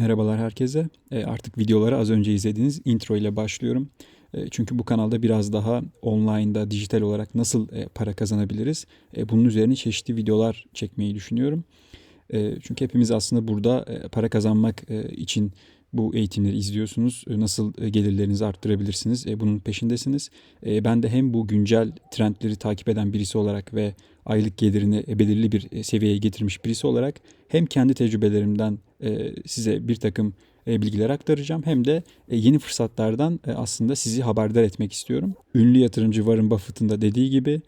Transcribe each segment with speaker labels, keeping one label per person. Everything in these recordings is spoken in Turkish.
Speaker 1: Merhabalar herkese. E, Artık videolara az önce izlediğiniz intro ile başlıyorum. E, Çünkü bu kanalda biraz daha online'da, dijital olarak nasıl e, para kazanabiliriz? Bunun üzerine çeşitli videolar çekmeyi düşünüyorum. Çünkü hepimiz aslında burada para kazanmak için bu eğitimleri izliyorsunuz. Nasıl gelirlerinizi arttırabilirsiniz? Bunun peşindesiniz. Ben de hem bu güncel trendleri takip eden birisi olarak ve aylık gelirini e, belirli bir e, seviyeye getirmiş birisi olarak hem kendi tecrübelerimden e, size bir takım bilgiler aktaracağım hem de yeni fırsatlardan aslında sizi haberdar etmek istiyorum. Ünlü yatırımcı Warren Buffett'ın da dediği gibi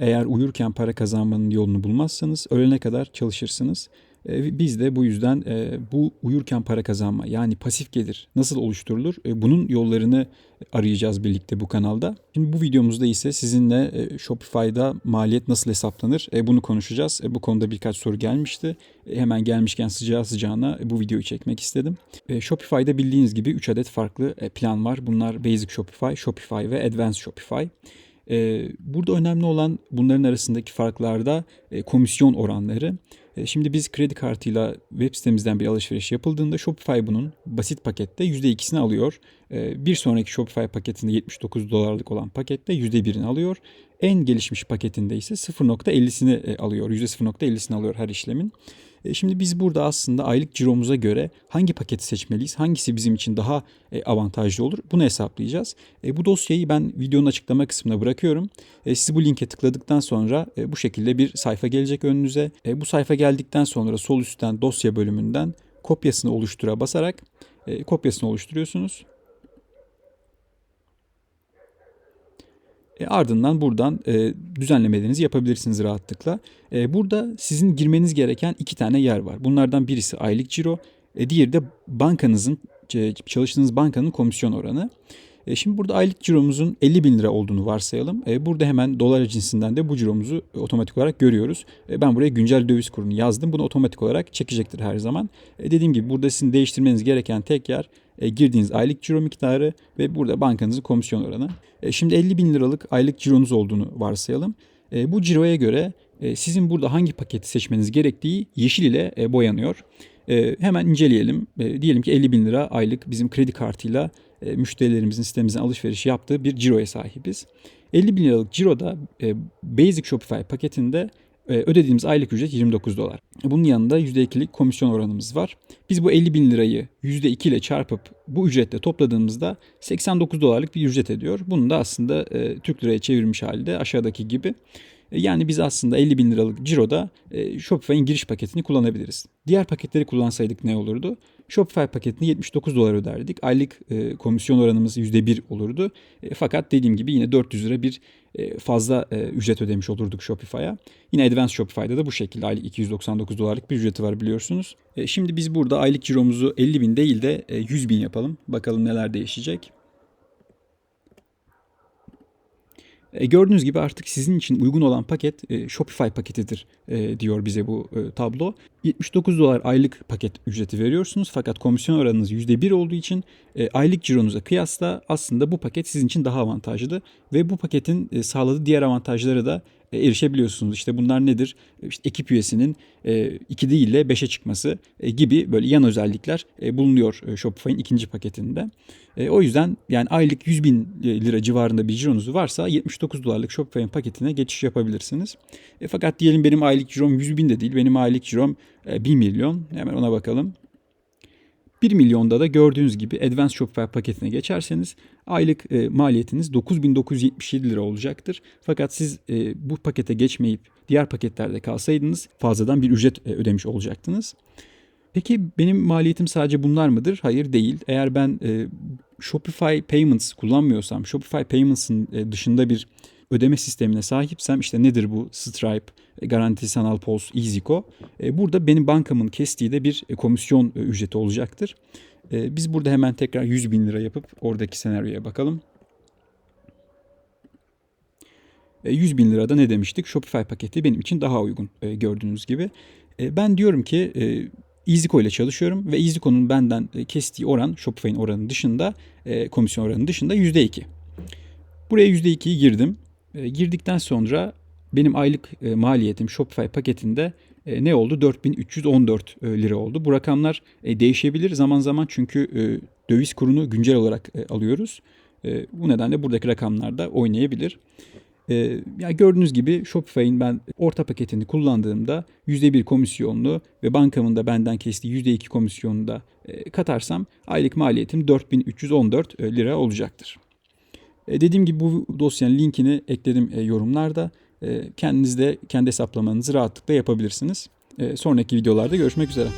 Speaker 1: eğer uyurken para kazanmanın yolunu bulmazsanız ölene kadar çalışırsınız. E, Biz de bu yüzden e, bu uyurken para kazanma yani pasif gelir nasıl oluşturulur E, bunun yollarını arayacağız birlikte bu kanalda. Şimdi bu videomuzda ise sizinle Shopify'da maliyet nasıl hesaplanır bunu konuşacağız. Bu konuda birkaç soru gelmişti. Hemen gelmişken sıcağı sıcağına bu videoyu çekmek istedim. Shopify'da bildiğiniz gibi 3 adet farklı plan var. Bunlar Basic Shopify, Shopify ve Advanced Shopify. Burada önemli olan bunların arasındaki farklarda komisyon oranları. E, Şimdi biz kredi kartıyla web sitemizden bir alışveriş yapıldığında Shopify bunun basit pakette %2'sini alıyor. E, Bir sonraki Shopify paketinde 79 dolarlık olan pakette %1'ini alıyor. En gelişmiş paketinde ise 0.50'sini e, alıyor. %0.50'sini alıyor her işlemin. E, Şimdi biz burada aslında aylık ciromuza göre hangi paketi seçmeliyiz? Hangisi bizim için daha e, avantajlı olur? Bunu hesaplayacağız. E, Bu dosyayı ben videonun açıklama kısmına bırakıyorum. Siz bu linke tıkladıktan sonra bu şekilde bir sayfa gelecek önünüze. Bu sayfa geldikten sonra sol üstten dosya bölümünden kopyasını oluştura basarak kopyasını oluşturuyorsunuz. E, ardından buradan e, düzenlemelerinizi yapabilirsiniz rahatlıkla. E, burada sizin girmeniz gereken iki tane yer var. Bunlardan birisi aylık ciro, e, diğeri de bankanızın çalıştığınız bankanın komisyon oranı. E, şimdi burada aylık ciromuzun 50 bin lira olduğunu varsayalım. E, burada hemen dolar cinsinden de bu ciromuzu e, otomatik olarak görüyoruz. E, ben buraya güncel döviz kurunu yazdım. Bunu otomatik olarak çekecektir her zaman. E, dediğim gibi burada sizin değiştirmeniz gereken tek yer e, girdiğiniz aylık ciro miktarı ve burada bankanızın komisyon oranı. E, şimdi 50 bin liralık aylık cironuz olduğunu varsayalım. E, bu ciroya göre e, sizin burada hangi paketi seçmeniz gerektiği yeşil ile e, boyanıyor. E, hemen inceleyelim. E, diyelim ki 50 bin lira aylık bizim kredi kartıyla e, müşterilerimizin sitemizden alışveriş yaptığı bir ciroya sahibiz. 50 bin liralık ciroda e, Basic Shopify paketinde e, ödediğimiz aylık ücret 29 dolar. Bunun yanında %2'lik komisyon oranımız var. Biz bu 50 bin lirayı %2 ile çarpıp bu ücretle topladığımızda 89 dolarlık bir ücret ediyor. Bunu da aslında Türk liraya çevirmiş halde aşağıdaki gibi. Yani biz aslında 50 bin liralık ciroda e, Shopify'in giriş paketini kullanabiliriz. Diğer paketleri kullansaydık ne olurdu? Shopify paketini 79 dolar öderdik. Aylık e, komisyon oranımız %1 olurdu. E, fakat dediğim gibi yine 400 lira bir fazla ücret ödemiş olurduk Shopify'a. Yine Advanced Shopify'da da bu şekilde aylık 299 dolarlık bir ücreti var biliyorsunuz. Şimdi biz burada aylık ciromuzu 50 bin değil de e, 100 bin yapalım. Bakalım neler değişecek. E, gördüğünüz gibi artık sizin için uygun olan paket e, Shopify paketidir e, diyor bize bu e, tablo. 79 dolar aylık paket ücreti veriyorsunuz fakat komisyon oranınız %1 olduğu için e, aylık cironuza kıyasla aslında bu paket sizin için daha avantajlı ve bu paketin e, sağladığı diğer avantajlara da erişebiliyorsunuz. İşte bunlar nedir? E, İşte ekip üyesinin e, 2 değil de 5'e çıkması e, gibi böyle yan özellikler e, bulunuyor e, Shopify'in ikinci paketinde. E, o yüzden yani aylık 100 bin lira civarında bir cironuz varsa 79 dolarlık Shopify'in paketine geçiş yapabilirsiniz. E, fakat diyelim benim aylık cirom 100 bin de değil. Benim aylık cirom e, 1 milyon. Hemen ona bakalım. 1 milyonda da gördüğünüz gibi Advanced Shopify paketine geçerseniz aylık e, maliyetiniz 9977 lira olacaktır. Fakat siz e, bu pakete geçmeyip diğer paketlerde kalsaydınız fazladan bir ücret e, ödemiş olacaktınız. Peki benim maliyetim sadece bunlar mıdır? Hayır değil. Eğer ben e, Shopify Payments kullanmıyorsam, Shopify Payments'ın e, dışında bir ödeme sistemine sahipsem işte nedir bu Stripe, e, Garanti Sanal Pos, EasyCo. E, burada benim bankamın kestiği de bir e, komisyon ücreti olacaktır. Biz burada hemen tekrar 100 bin lira yapıp oradaki senaryoya bakalım. E, 100 bin lirada ne demiştik? Shopify paketi benim için daha uygun gördüğünüz gibi. Ben diyorum ki EasyCo ile çalışıyorum ve EasyCo'nun benden kestiği oran Shopify'in oranı dışında, komisyon oranı dışında %2. Buraya %2'yi girdim. E, girdikten sonra benim aylık e, maliyetim Shopify paketinde e, ne oldu? 4314 e, lira oldu. Bu rakamlar değişebilir zaman zaman çünkü döviz kurunu güncel olarak alıyoruz. Bu nedenle buradaki rakamlar da oynayabilir. Yani gördüğünüz gibi Shopify'in ben orta paketini kullandığımda %1 komisyonlu ve bankamın da benden kestiği %2 komisyonunu da katarsam aylık maliyetim 4314 e, lira olacaktır. E, dediğim gibi bu dosyanın linkini ekledim e, yorumlarda. E, kendiniz de kendi hesaplamanızı rahatlıkla yapabilirsiniz. Sonraki videolarda görüşmek üzere.